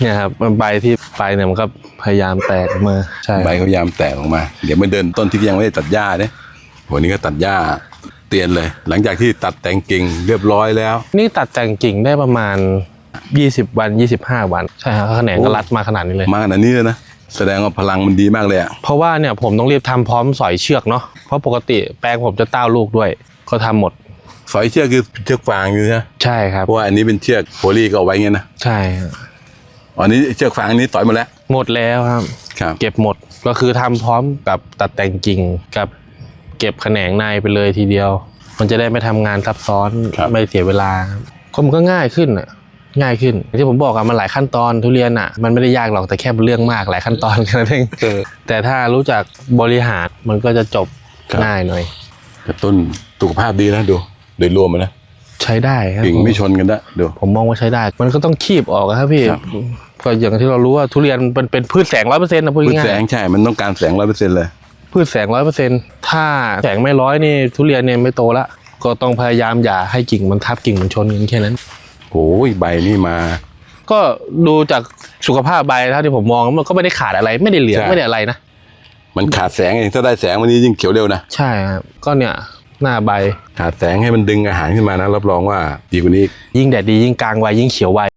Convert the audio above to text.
เนี่ยครับใบที่ไปเนี่ยมันก็พยายามแตกออกมาใช่ใบเขายามแตกออกมา เดี๋ยวมาเดินต้นที่ยังไม่ได้ตัดหญ้าเนี่ยวันนี้ก็ตัดหญ้าเตียนเลย หลังจากที่ตัดแต่งกิ่งเรียบร้อยแล้ว นี่ตัดแต่งกิ่งได้ประมาณ 20 วัน 25 วันใช่ครับแขนงก็รัดมาขนาดนี้เลย มาขนาดนี้เลยนะแสดงว่าพลังมันดีมากเลยอะเพราะว่าเนี่ยผมต้องรีบทำพร้อมสอยเชือกเนาะเพราะปกติแปลงผมจะต้าลูกด้วย ก็ทำหมดสอยเชือกคือเชือกฟางอยู่ใช่ไหมใช่ครับเพราะว่าอันนี้เป็นเชือกโพลีก็เอาไว้เงี้ยนะใช่ครับ อ๋ออันนี้เชือกฟางอันนี้ต่อยหมาแล้ว หมดแล้วครับ ครับ เก็บหมดก็คือทำพร้อมกับตัดแต่งกิ่งกับเก็บแขนงในไปเลยทีเดียว มันจะได้ไม่ทำงานซับซ้อนไม่เสียเวลาครับก็มันก็ง่ายขึ้นอะง่ายขึ้นที่ผมบอกอะมันหลายขั้นตอนทุเรียนอะมันไม่ได้ยากหรอกแต่แค่เป็นเรื่องมากหลายขั้นตอนแค่นั้นเองแต่ถ้ารู้จักบริหารมันก็จะจบง่ายหน่อยแต่ต้นสุขภาพดีนะดู โดยรวมอะนะ ใช้ได้ครับกิ่งไม่ชนกันนะดูผมมองว่าใช้ได้ มันก็ต้องคีบออกอะครับพี่ครับก็อย่างที่เรารู้ว่าทุเรียนมันเป็นพืชแสงร้อยเปอร์เซ็นต์นะพูดพืชง่ายแสงใช่ มันต้องการแสงร้อยเปอร์เซ็นต์เลยๆพืชแสงร้อยเปอร์เซ็นต์ถ้าแสงไม่ร้อยนี่ทุเรียนเนี่ยไม่โตละ ก็ต้องพยายามอย่าให้กิ่งมันทับกิ่งมันชนกันแค่นั้นโอ้ยใบนี่มา ก็ดูจากสุขภาพใบเท่าที่ผมมองมันก็ไม่ได้ขาดอะไรไม่ได้เหลืองใช่ไม่ได้อะไรนะ มันขาดแสงเองถ้าได้แสงวันนี้ยิ่งเขียวเร็วนะ ใช่ครับก็เนี่ย หน้าใบ ขาดแสงให้มันดึงอาหารขึ้นมานะรับรองว่าดีกว่านี้อีก ยิ่งแดดดียิ่งกลางไวยิ่งเขียวไว